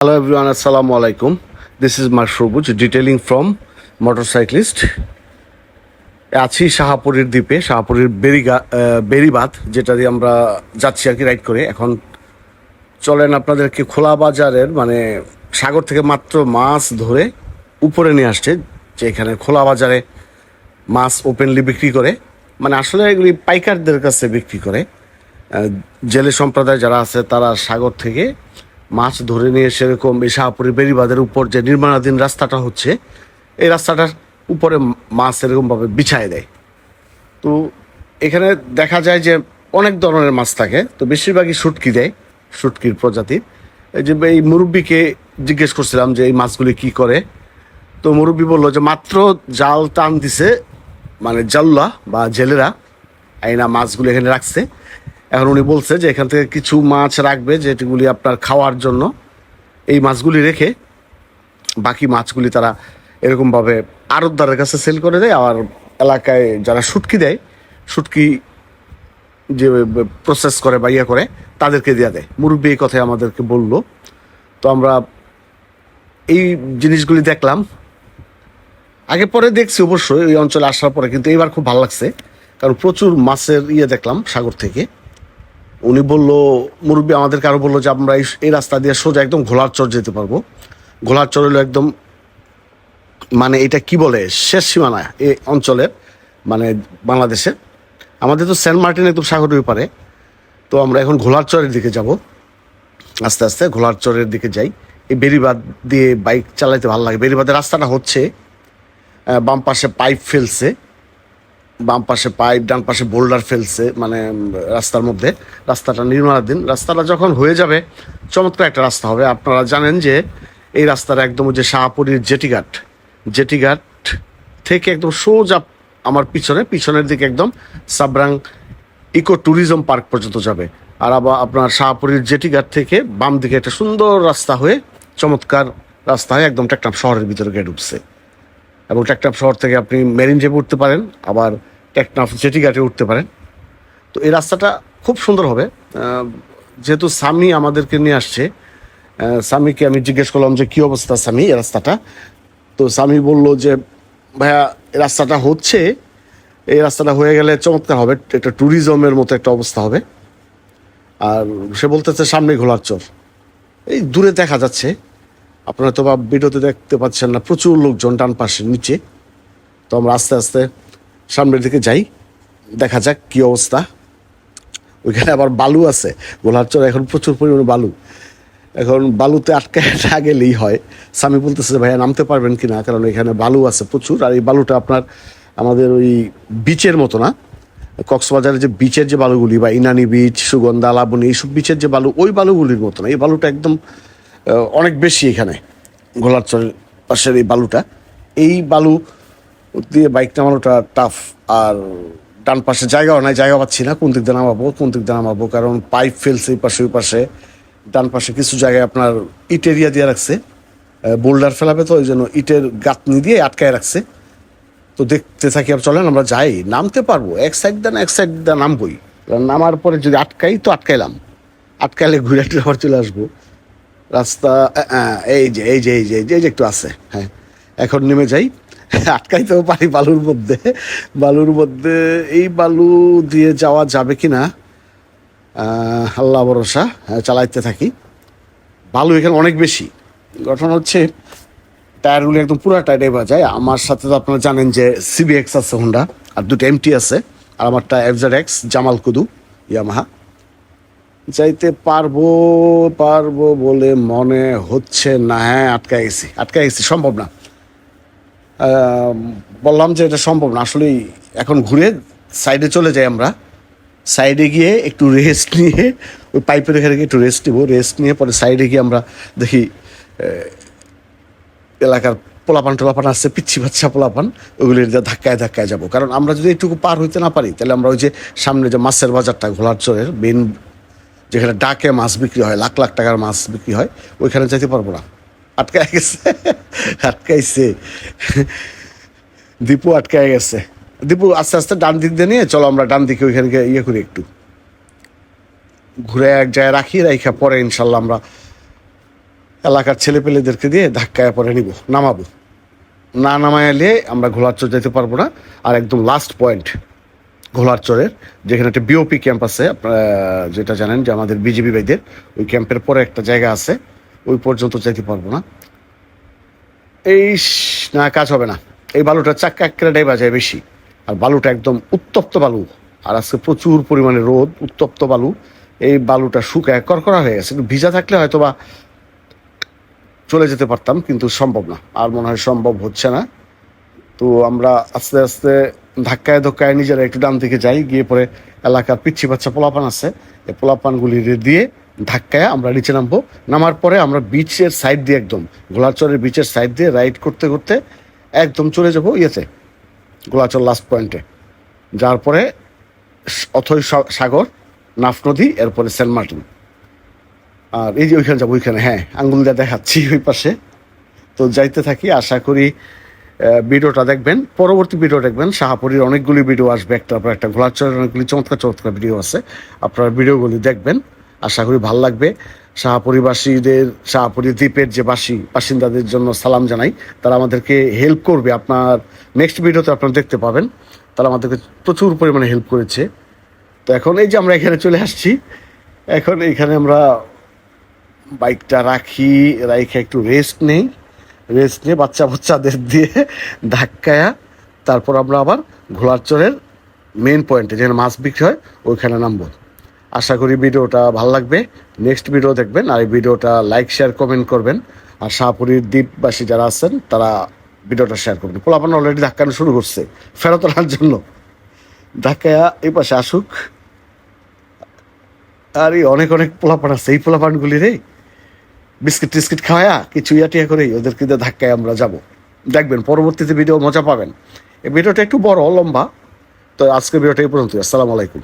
Hello everyone, Assalamu alaikum. This is Mashrubuj, detailing from motorcyclist. আছি শাহাপুরের দ্বীপে শাহাপুরের বেরিগা আহ, বেরিবাদ যেটা দিয়ে আমরা যাচ্ছি আর কি রাইড করে এখন চলেন আপনাদেরকে খোলা বাজারের মানে সাগর থেকে মাত্র মাছ ধরে উপরে নিয়ে আসছে যে এখানে খোলা বাজারে মাছ ওপেনলি বিক্রি করে মানে আসলে এগুলি পাইকারদের কাছে বিক্রি করে জেলে সম্প্রদায় যারা আছে তারা সাগর থেকে মাছ ধরে নিয়ে সেরকম এই শাহপুরি বেরিবাদের উপর যে নির্মাণাধীন রাস্তাটা হচ্ছে, এই রাস্তাটার উপরে মাছ এরকমভাবে বিছায় দেয়। তো এখানে দেখা যায় যে অনেক ধরনের মাছ থাকে, তো বেশিরভাগই শুটকি দেয়, শুটকির প্রজাতির এই যে এই মুরব্বিকে জিজ্ঞেস করছিলাম যে এই মাছগুলি কি করে, তো মুরব্বী বলল যে মাত্র জাল টান দিছে মানে জাল্লা বা জেলেরা আইনা মাছগুলি এখানে রাখছে। এখন উনি বলছে যে এখান থেকে কিছু মাছ রাখবে যেগুলি আপনার খাওয়ার জন্য। এই মাছগুলি রেখে বাকি মাছগুলি তারা এরকমভাবে আড়তদারের কাছে সেল করে দেয়। আর এলাকায় যারা শুটকি দেয় শুটকি যে প্রসেস করে বা ইয়ে করে, তাদেরকে দেওয়া দেয়। মুরব্বী এই কথাই আমাদেরকে বলল। তো আমরা এই জিনিসগুলি দেখলাম। আগে পরে দেখছি অবশ্যই, এই অঞ্চলে আসার পরে, কিন্তু এবার খুব ভালো লাগছে। কারণ প্রচুর মাছের ইয়ে দেখলাম সাগর থেকে। উনি বলল, মুরব্বী আমাদেরকে আরও বলল যে আমরা এই রাস্তা দিয়ে সোজা একদম ঘোলার চর যেতে পারব। ঘোলার চর হলো একদম মানে এটা কি বলে? শেষ সীমানা এই অঞ্চলের মানে বাংলাদেশের আমাদের তো সেন্ট মার্টিন একদম সাগরের পারে। তো আমরা এখন ঘোলার চরের দিকে যাব। আস্তে আস্তে ঘোলার চরের দিকে যাই। এই বেরিবাদ দিয়ে বাইক চালাইতে ভালো লাগে। বেরিবাদের রাস্তাটা হচ্ছে বাম পাশে পাইপ ফেলছে। বাম পাশে পাইপ, ডান পাশে বোল্ডার ফেলছে মানে রাস্তার মধ্যে। রাস্তাটা নির্মাণাধীন রাস্তাটা যখন হয়ে যাবে, চমৎকার একটা রাস্তা হবে। আপনারা জানেন যে এই রাস্তাটা একদম যে শাহপুরীর জেটিঘাট। জেটিঘাট থেকে একদম সোজা আমার পিছনে, পিছনের দিকে একদম সাবরাং ইকো ট্যুরিজম পার্ক পর্যন্ত যাবে। আর আবার আপনার শাহপুরীর জেটিঘাট থেকে বাম দিকে একটা সুন্দর রাস্তা হয়ে, চমৎকার রাস্তা হয়ে একদম টেকটাম শহরের ভিতরে গিয়ে ঢুকছে এবং টেকনাফ শহর থেকে আপনি মেরিন জেপে উঠতে পারেন। আবার টেকনাফ জেটিঘাটে উঠতে পারেন। তো এই রাস্তাটা খুব সুন্দর হবে। যেহেতু সামি আমাদেরকে নিয়ে আসছে সামিকে আমি জিজ্ঞেস করলাম যে, কী অবস্থা সামি এই রাস্তাটা? তো সামি বলল যে, ভাইয়া রাস্তাটা হচ্ছে, এই রাস্তাটা হয়ে গেলে চমৎকার হবে, একটা ট্যুরিজমের মতো একটা অবস্থা হবে। আর সে বলতেছে সামনে ঘোলার চর। এই দূরে দেখা যাচ্ছে। আপনারা তো বা ভিডিওতে দেখতে পাচ্ছেন না, প্রচুর লোকজন ডান পাশে, নিচে। তো আমরা আস্তে আস্তে সামনের দিকে যাই, দেখা যাক কি অবস্থা। ওইখানে আবার বালু আছে। গোলারচর এখন প্রচুর পরিমাণে বালু। এখন বালুতে আটকে না গেলেই হয়। স্বামী বলতেছে, ভাইয়া, নামতে পারবেন কি না কারণ এখানে বালু আছে প্রচুর। আর এই বালুটা আপনার, আমাদের ওই বিচের মতো না? কক্সবাজারের যে বিচের যে বালুগুলি বা ইনানি বিচ, সুগন্ধা, লাবণী, এইসব বিচের যে বালু, ওই বালুগুলির মতো না? এই বালুটা একদম অনেক বেশি এখানে। গোলারচরের পাশের এই বালুটা। এই বালু দিয়ে বাইক নামানোটা টাফ আর ডান পাশে জায়গাও নাই জায়গা পাচ্ছি না, কোন দিক দিয়ে নামাবো, কোন দিক দিয়ে নামাবো, কারণ পাইপ ফেলছে এই পাশে, ওই পাশে। ডান পাশে কিছু জায়গায় আপনার ইট এরিয়া দিয়ে রাখছে বোল্ডার ফেলাবে তো ওই জন্য ইটের গাঁথনি দিয়ে আটকায় রাখছে। তো দেখতে থাকি আর চলেন, আমরা যাই। নামতে পারব, এক সাইড দেন এক সাইড দেন নামবই। নামার পরে যদি আটকাই, তো আটকাইলাম। আটকাইলে ঘুরে টুরে আবার চলে আসব। রাস্তা এই যে এই যে এই যে এই যে একটু আছে হ্যাঁ। এখন নেমে যাই। আটকাইতেও পারি বালুর মধ্যে। বালুর মধ্যে এই বালু দিয়ে যাওয়া যাবে কি না আল্লাহ ভরসা চালাইতে থাকি। বালু এখানে অনেক বেশি। গঠন হচ্ছে টায়ারগুলি একদম পুরো টায়ারে বাজায়। আমার সাথে তো আপনারা জানেন যে সিবিএক্স আছে হোন্ডা আর দুটো এমটি আছে, আর আমারটা FZ X Jamal Kudu Yamaha যাইতে পারব পারব বলে মনে হচ্ছে না। হ্যাঁ আটকায় গেছি আটকায় গেছি, সম্ভব না। বললাম যে এটা সম্ভব না। আসলেই এখন ঘুরে সাইডে চলে যাই আমরা। সাইডে গিয়ে একটু রেস্ট নিয়ে, ওই পাইপের এখানে গিয়ে একটু রেস্ট নিবো। রেস্ট নিয়ে পরে সাইডে গিয়ে আমরা দেখি এলাকার পোলাপান টোলাপান আসছে, পিচ্ছি বাচ্চা পোলাপান। ওগুলির ধাক্কায় ধাক্কায় যাব। কারণ আমরা যদি একটু পার হইতে না পারি, তাহলে আমরা ওই যে সামনে যে মাছের বাজারটা, ঘোলার চরের মেন যেখানে ডাকে মাছ বিক্রি হয়, লাখ লাখ টাকার মাছ বিক্রি হয়, ওইখানে যেতে পারব না। আটকায় গেছে। আটকাইছে। দীপু আটকায় গেছে। দীপু, আস্তে আস্তে ডান দিক দিয়ে নিয়ে চলো, আমরা ডান দিকে ওইখানে ইয়ে করি একটু। ঘুরে এক জায়গায় রাখি পরে ইনশাল্লাহ আমরা এলাকার ছেলেপেলেদেরকে দিয়ে ধাক্কায় পরে নিব, নামাবো। না নামাইলে আমরা ঘোলার চর যেতে পারব না। আর একদম লাস্ট পয়েন্ট ঘোলার চরের, যেখানে একটা বিওপি ক্যাম্প আছে, আপনারা যেটা জানেন যে আমাদের বিজেপি ভাইদের, ওই ক্যাম্পের পরে একটা জায়গা আছে। ওই পর্যন্ত যেতে পারব না। এই না, কাজ হবে না। এই বালুটা চাক্কা একটাই বাজায় বেশি। আর বালুটা একদম উত্তপ্ত বালু। আর আজকে প্রচুর পরিমাণে রোদ, উত্তপ্ত বালু। এই বালুটা শুকায় করকরা হয়ে গেছে। ভিজা থাকলে হয়তো বা চলে যেতে পারতাম, কিন্তু সম্ভব না। আর মনে হয় সম্ভব হচ্ছে না। তো আমরা আস্তে আস্তে ধাক্কায় ধক্কায় নিজেরা একটু ডান দিকে যাই। গিয়ে পরে এলাকার পিচ্ছি বাচ্চা পোলাপান আছে। এই পোলাপানগুলি দিয়ে ধাক্কায় আমরা নিচে নামবো। নামার পরে আমরা বিচের সাইড দিয়ে একদম, গোলাচরের বিচের সাইড দিয়ে রাইড করতে করতে একদম চলে যাব ইয়েতে, গোলাচর লাস্ট পয়েন্টে যার পরে অথই সাগর, নাফ নদী, এরপরে সেন্ট মার্টিন। আর এই যে ওইখানে যাব, ওইখানে হ্যাঁ আঙ্গুল দিয়ে দেখাচ্ছি ওই পাশে। তো যাইতে থাকি, আশা করি ভিডিওটা দেখবেন। পরবর্তী ভিডিও দেখবেন, শাহাপুরীর অনেকগুলি ভিডিও আসবে একটা পর একটা। ঘোলাচরের অনেকগুলি চমৎকার চমৎকার ভিডিও আছে। আপনারা ভিডিওগুলি দেখবেন। আশা করি ভালো লাগবে। শাহাপুরীবাসীদের শাহাপুরী দ্বীপের যে বাসী, বাসিন্দাদের জন্য সালাম জানাই। তারা আমাদেরকে হেল্প করবে। আপনার নেক্সট ভিডিওতে আপনারা দেখতে পাবেন। তারা আমাদেরকে প্রচুর পরিমাণে হেল্প করেছে। তো এখন এই যে আমরা এখানে চলে আসছি, এখন এখানে আমরা বাইকটা রাখি, রাইখে একটু রেস্ট নেই। রেস্ট নিয়ে বাচ্চা বাচ্চাদের দিয়ে ধাক্কায়া, তারপর আমরা আবার ঘোলার চরের মেন পয়েন্টে যেখানে মাছ বিক্রি হয়, ওইখানে নামবো। আশা করি ভিডিওটা ভালো লাগবে। নেক্সট ভিডিও দেখবেন আর এই ভিডিওটা লাইক শেয়ার কমেন্ট করবেন। আর শাহপুরীর দ্বীপবাসী যারা আছেন, তারা ভিডিওটা শেয়ার করবেন। পোলাপান অলরেডি ধাক্কানো শুরু করছে, ফেরত আনার জন্য। ধাক্কায়া এই পাশে আসুক। আর এই অনেক অনেক পোলাপান আছে। এই পোলাপানগুলি রে, বিস্কিট টিস্কিট খাওয়া, কিছু ইয়াটিয়া করে ওদেরকে ধাক্কায় আমরা যাব। দেখবেন, পরবর্তীতে ভিডিও মজা পাবেন। এই ভিডিওটা একটু বড়, লম্বা। তো আজকে ভিডিওটা এই পর্যন্ত আসসালামু আলাইকুম।